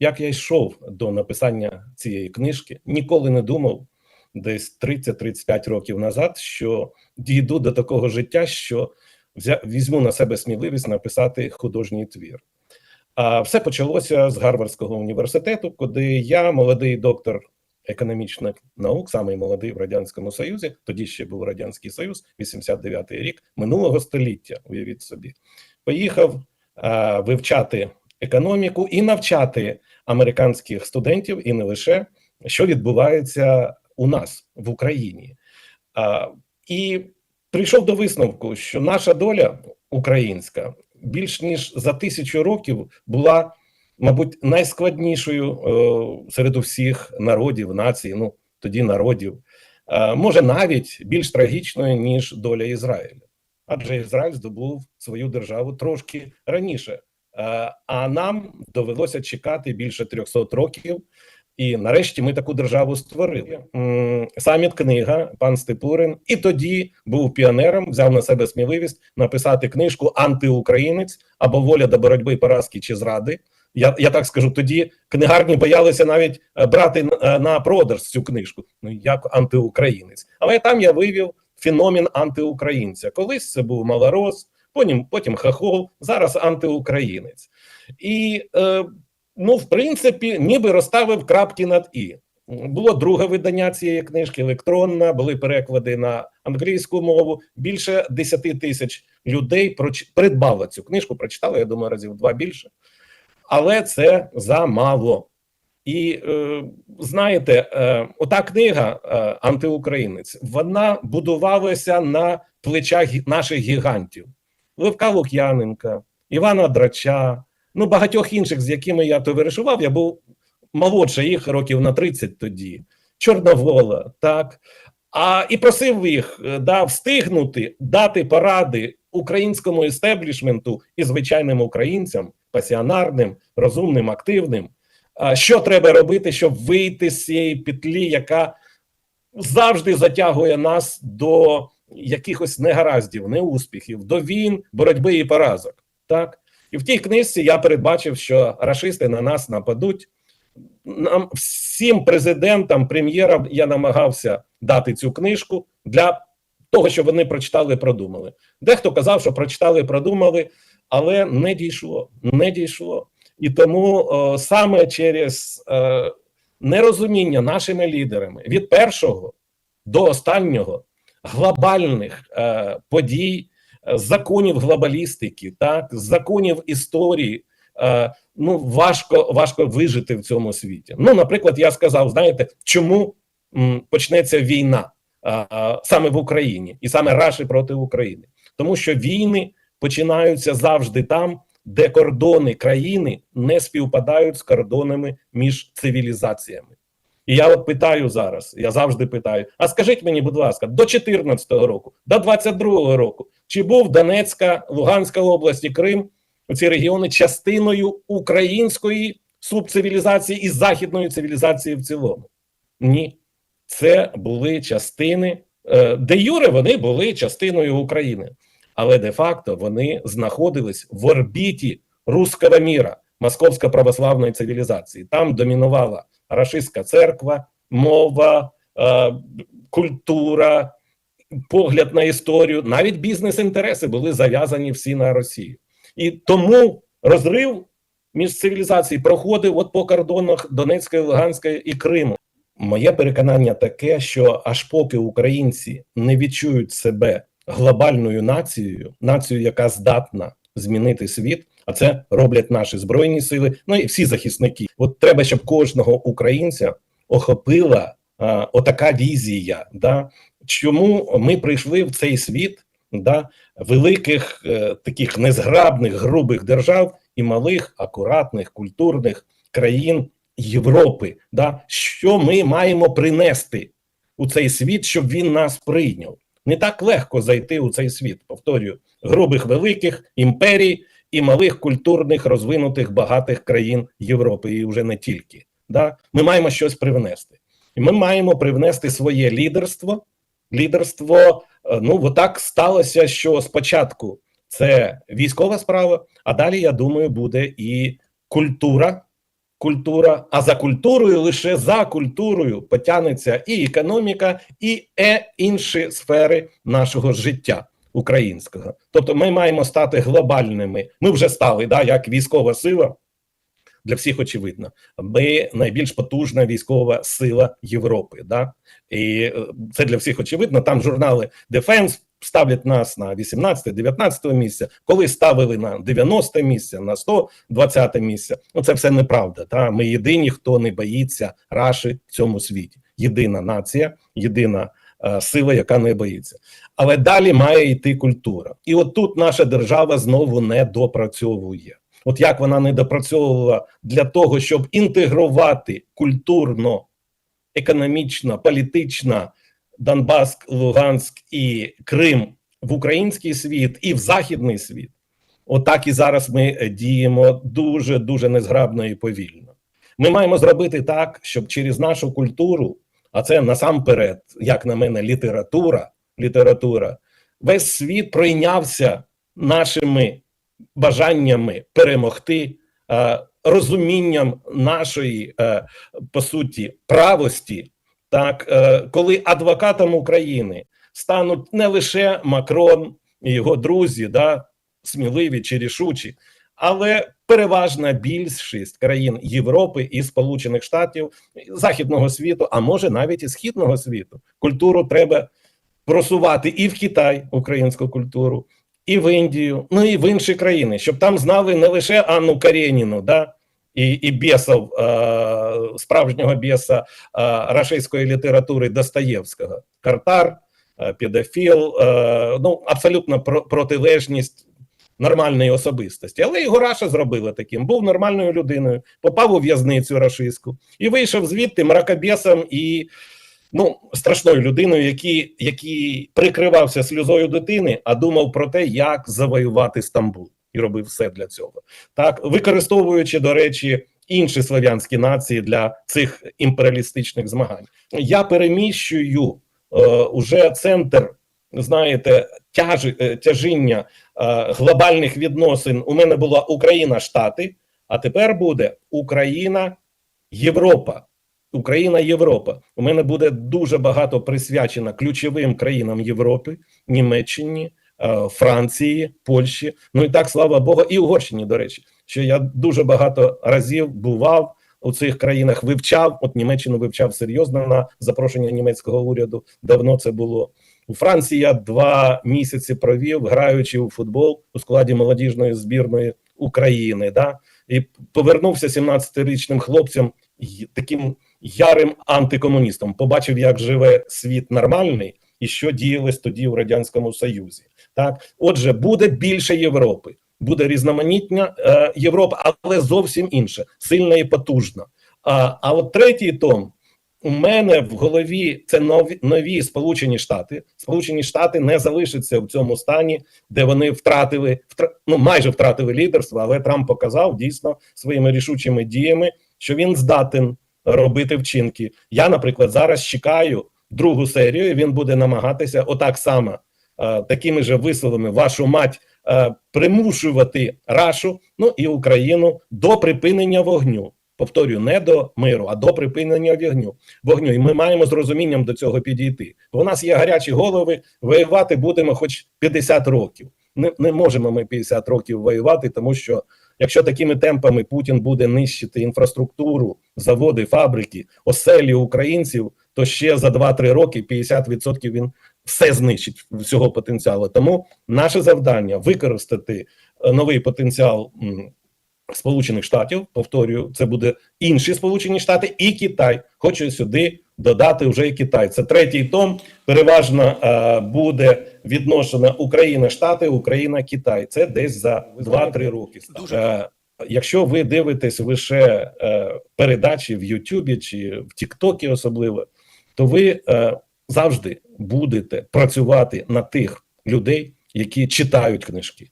як я йшов до написання цієї книжки, ніколи не думав десь 30-35 років назад, що дійду до такого життя, що візьму на себе сміливість написати художній твір. А все почалося з Гарвардського університету, куди я, молодий доктор економічних наук, самий молодий в радянському союзі. Тоді ще був радянський союз, 89-й рік минулого століття. Уявіть собі, поїхав а, вивчати економіку і навчати американських студентів, і не лише що відбувається у нас в Україні. А, і прийшов до висновку, що наша доля українська більш ніж за тисячу років була мабуть, найскладнішою е, серед усіх народів, націй, ну тоді народів, е, може навіть більш трагічною, ніж доля Ізраїля. Адже Ізраїль здобув свою державу трошки раніше, а нам довелося чекати більше 300 років. І нарешті ми таку державу створили. Саміт книга, пан Степурин, і тоді був піонером, взяв на себе сміливість написати книжку Антиукраїнець або воля до боротьби, поразки чи зради. Я я так скажу, тоді книгарні боялися навіть е, брати на, на продаж цю книжку. Ну як антиукраїнець. Але там я вивів феномен антиукраїнця. Колись це був малорос, потім потім хахол, зараз антиукраїнець. І е, ну, в принципі, ніби розставив крапки над і. Було друге видання цієї книжки, електронна, були переклади на англійську мову. Більше 10 тисяч людей придбало цю книжку, прочитали, я думаю, разів два більше але це замало. І е, знаєте, е, ота книга е, Антиукраїнець вона будувалася на плечах наших гігантів: Левка Лук'яненка, Івана Драча, ну багатьох інших, з якими я товаришував. Я був молодше їх років на 30 тоді, Чорновола, так. А і просив їх е, да, встигнути дати поради українському істеблішменту і звичайним українцям, пасіонарним, розумним, активним. Що треба робити, щоб вийти з цієї петлі, яка завжди затягує нас до якихось негараздів, неуспіхів, до війн, боротьби і поразок. Так і в тій книжці я передбачив, що рашисти на нас нападуть. Нам всім президентам, прем'єрам я намагався дати цю книжку для того, щоб вони прочитали продумали. Дехто казав, що прочитали продумали, але не дійшло. Не дійшло. І тому о, саме через е, нерозуміння нашими лідерами від першого до останнього глобальних е, подій, е, законів глобалістики, так законів історії. Е, ну важко важко вижити в цьому світі. Ну, наприклад, я сказав: знаєте, чому м, почнеться війна а, а, саме в Україні, і саме Раші проти України, тому що війни починаються завжди там, де кордони країни не співпадають з кордонами між цивілізаціями. І я от питаю зараз, я завжди питаю: а скажіть мені, будь ласка, до 14-го року, до 22-го року, чи був Донецька, Луганська область і Крим, ці регіони частиною української субцивілізації і західної цивілізації в цілому? Ні, це були частини, е, де Юре вони були частиною України, але де-факто вони знаходились в орбіті руского міра, московсько православної цивілізації. Там домінувала рашистська церква, мова, е, культура, погляд на історію, навіть бізнес-інтереси були зав'язані всі на Росію. І тому розрив між цивілізацій проходив от по кордонах Донецької, Луганської і Криму. Моє переконання таке, що аж поки українці не відчують себе глобальною нацією, нацією, яка здатна змінити світ, а це роблять наші збройні сили, ну і всі захисники. От треба, щоб кожного українця охопила а, отака візія. Да? Чому ми прийшли в цей світ да, великих е, таких незграбних, грубих держав і малих, акуратних, культурних країн Європи? Да? Що ми маємо принести у цей світ, щоб він нас прийняв? Не так легко зайти у цей світ. Повторюю, грубих великих імперій і малих культурних розвинутих багатих країн Європи, і вже не тільки. Да? Ми маємо щось привнести, і ми маємо привнести своє лідерство. Лідерство, е, ну отак сталося, що спочатку це військова справа, а далі, я думаю, буде і культура, культура, а за культурою лише за культурою потягнеться і економіка, і е інші сфери нашого життя українського. Тобто, ми маємо стати глобальними. Ми вже стали, да, як військова сила. Для всіх очевидно, ми найбільш потужна військова сила Європи. Да? І е, це для всіх очевидно. Там журнали Defense ставлять нас на 18-19 місце, коли ставили на 90 місце, на 120 місце. Ну це все неправда. Та ми єдині, хто не боїться раші в цьому світі. Єдина нація, єдина сила, яка не боїться. Але далі має йти культура, і от тут наша держава знову не допрацьовує. От як вона не допрацьовувала для того, щоб інтегрувати культурно, економічно, політично Донбас, Луганськ і Крим в український світ і в західний світ. Отак і зараз ми діємо дуже дуже незграбно і повільно. Ми маємо зробити так, щоб через нашу культуру, а це насамперед, як на мене, література, література, весь світ пройнявся нашими бажаннями перемогти, е, розумінням нашої е, по суті правості, так е, коли адвокатом України стануть не лише Макрон і його друзі, да сміливі чи рішучі, але переважна більшість країн Європи і Сполучених Штатів Західного світу, а може навіть і східного світу, культуру треба просувати і в Китай, українську культуру, і в Індію, ну і в інші країни, щоб там знали не лише Анну Кареніну, да, і і бісов, справжнього біса рашистської літератури Достоєвського, Картар, педофіл, ну абсолютно про, протилежність нормальної особистості. Але його Раша зробила таким. Був нормальною людиною, попав у в'язницю рашистську і вийшов звідти мракобесом і ну страшною людиною, який, який прикривався сльозою дитини, а думав про те, як завоювати Стамбул, і робив все для цього, так використовуючи до речі. Інші слов'янські нації для цих імперіалістичних змагань я переміщую е, уже центр, знаєте, тяжі, е, тяжіння е, глобальних відносин. У мене була Україна, Штати, а тепер буде Україна, Європа. Україна, Європа. У мене буде дуже багато присвячено ключовим країнам Європи, Німеччині, е, Франції, Польщі. Ну і так, слава Богу, і Угорщині, до речі, що я дуже багато разів бував у цих країнах, вивчав. От Німеччину вивчав серйозно на запрошення німецького уряду. Давно це було. У Франції я два місяці провів, граючи у футбол у складі молодіжної збірної України. Да? І повернувся 17-річним хлопцям таким ярим антикомуністом. Побачив, як живе світ нормальний і що діялось тоді у радянському союзі. Так, отже, буде більше Європи, буде різноманітня е, Європа, але зовсім інша, сильна і потужна. А а от третій том у мене в голові це нові нові Сполучені Штати. Сполучені Штати не залишаться в цьому стані, де вони втратили втра, ну майже втратили лідерство. Але Трамп показав дійсно своїми рішучими діями, що він здатен робити вчинки. Я, наприклад, зараз чекаю другу серію. і Він буде намагатися отак само е, такими же висловами вашу мать е, примушувати Рашу, ну і Україну до припинення вогню. Повторюю, не до миру, а до припинення вогню. Вогню, і ми маємо з розумінням до цього підійти. У нас є гарячі голови. Воювати будемо, хоч 50 років. Не не можемо ми 50 років воювати, тому що якщо такими темпами Путін буде нищити інфраструктуру, заводи, фабрики, оселі українців, то ще за 2-3 роки 50% він все знищить всього потенціалу. Тому наше завдання використати е, новий потенціал Сполучених Штатів. Повторюю, це буде інші Сполучені Штати і Китай. Хочу сюди додати вже і Китай. Це третій том. Переважно е, буде відношена Україна, Штати, Україна, Китай. Це десь за 2-3 роки. Е, Якщо ви дивитесь лише е, передачі в Ютубі чи в Тіктокі, особливо, то ви е, завжди будете працювати на тих людей, які читають книжки.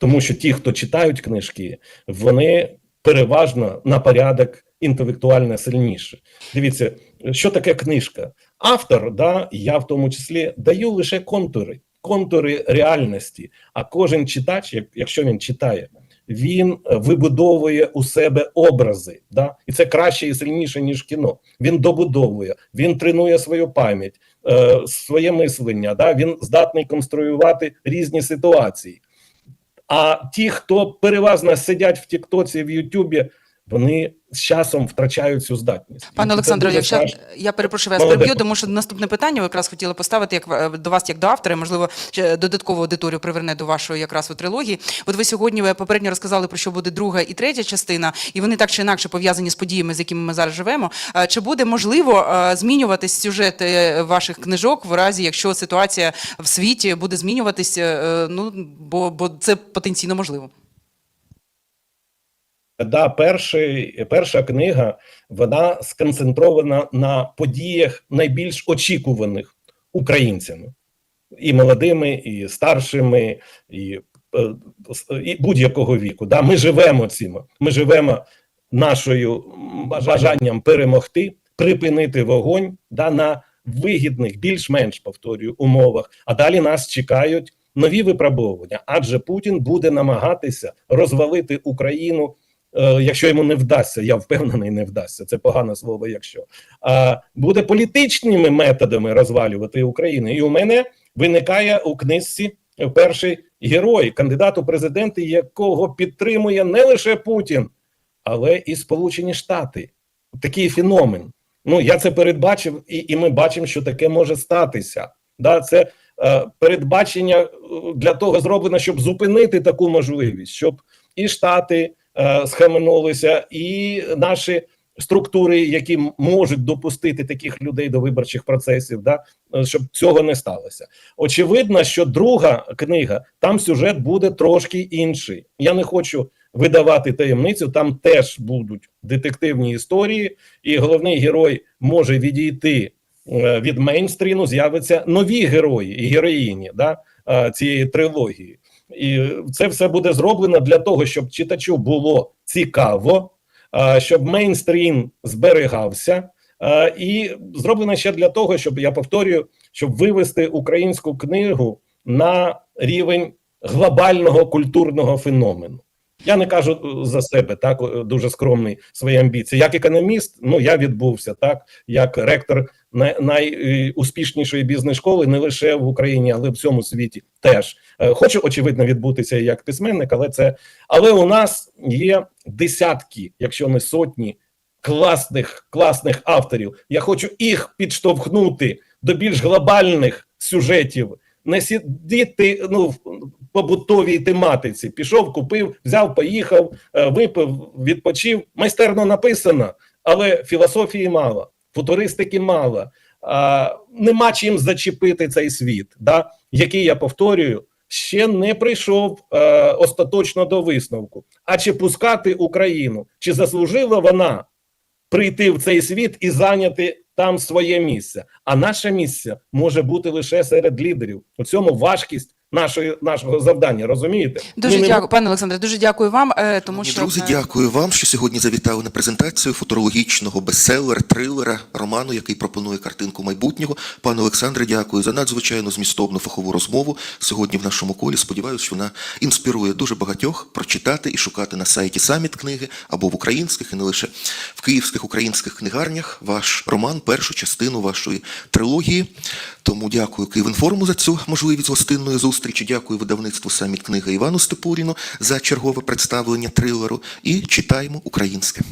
Тому що ті, хто читають книжки, вони переважно на порядок інтелектуально сильніше. Дивіться, що таке книжка. Автор, да, я в тому числі даю лише контури, контури реальності. А кожен читач, якщо він читає, він вибудовує у себе образи, да? і це краще і сильніше ніж кіно. Він добудовує, він тренує свою пам'ять, е, своє мислення. Да? Він здатний конструювати різні ситуації. А ті, хто переважно сидять в Тіктоці, в Ютубі, вони з часом втрачають цю здатність. Пане Олександре, якщо страшно. я перепрошую вас переб'ю, тому що наступне питання ви якраз хотіли поставити як е, до вас, як до автора, і, можливо, ще додаткову аудиторію приверне до вашої якраз у трилогії. От ви сьогодні ви попередньо розказали про що буде друга і третя частина, і вони так чи інакше пов'язані з подіями, з якими ми зараз живемо. Е, Чи буде можливо е, змінюватись сюжет е, ваших книжок в разі, якщо ситуація в світі буде змінюватись? е, Ну бо, бо це потенційно можливо. Да, перший, перша книга вона сконцентрована на подіях найбільш очікуваних українцями, і молодими, і старшими, і, е, і будь-якого віку. Да, ми живемо цим. Ми живемо нашою бажанням перемогти, припинити вогонь да, на вигідних, більш-менш повторюю, умовах. А далі нас чекають нові випробовування, адже Путін буде намагатися розвалити Україну. Е, якщо йому не вдасться, я впевнений, не вдасться. Це погане слово. Якщо а буде політичними методами розвалювати Україну, і у мене виникає у книжці перший герой, кандидат у президенти, якого підтримує не лише Путін, але і Сполучені Штати. Такий феномен. Ну я це передбачив, і, і ми бачимо, що таке може статися. Да, це е, передбачення е, для того зроблено, щоб зупинити таку можливість, щоб і Штати е, схаменулися, і наші структури, які можуть допустити таких людей до виборчих процесів, да, е, щоб цього не сталося. Очевидно, що друга книга там сюжет буде трошки інший. Я не хочу видавати таємницю. Там теж будуть детективні історії, і головний герой може відійти е, від мейнстріну. З'являться нові герої і героїні да, цієї трилогії. І це все буде зроблено для того, щоб читачу було цікаво, щоб мейнстрім зберігався, і зроблено ще для того, щоб я повторюю, щоб вивести українську книгу на рівень глобального культурного феномену. Я не кажу за себе, так е, дуже скромний свої амбіції. Як економіст, ну я відбувся так, як ректор найуспішнішої бізнес-школи не лише в Україні, але в всьому світі теж. Е, Хочу очевидно відбутися як письменник, але це але у нас є десятки, якщо не сотні, класних класних авторів. Я хочу їх підштовхнути до більш глобальних сюжетів, не сидіти ну побутовій тематиці. Пішов, купив, взяв, поїхав, е, випив, відпочив. Майстерно написано, але філософії мало, футуристики мало. А, нема чим зачепити цей світ, да, який я повторюю, ще не прийшов е, остаточно до висновку. А чи пускати Україну? Чи заслужила вона прийти в цей світ і зайняти там своє місце? А наше місце може бути лише серед лідерів. У цьому важкість нашої нашого завдання. Розумієте? Дуже Ми не дякую, пане Олександре. Дуже дякую вам, е, тому що друзі, дякую вам, що сьогодні завітали на презентацію футурологічного бестселера, трилера, роману, який пропонує картинку майбутнього. Пане Олександре, дякую за надзвичайно змістовну фахову розмову сьогодні в нашому колі. Сподіваюся, що вона інспірує дуже багатьох прочитати і шукати на сайті саміт книги або в українських і не лише в київських українських книгарнях ваш роман, першу частину вашої трилогії. Тому дякую Київінформу за цю можливість гостинної зустрічі. Дякую видавництву саміт книги Івану Степуріну за чергове представлення трилеру. І читаємо українське.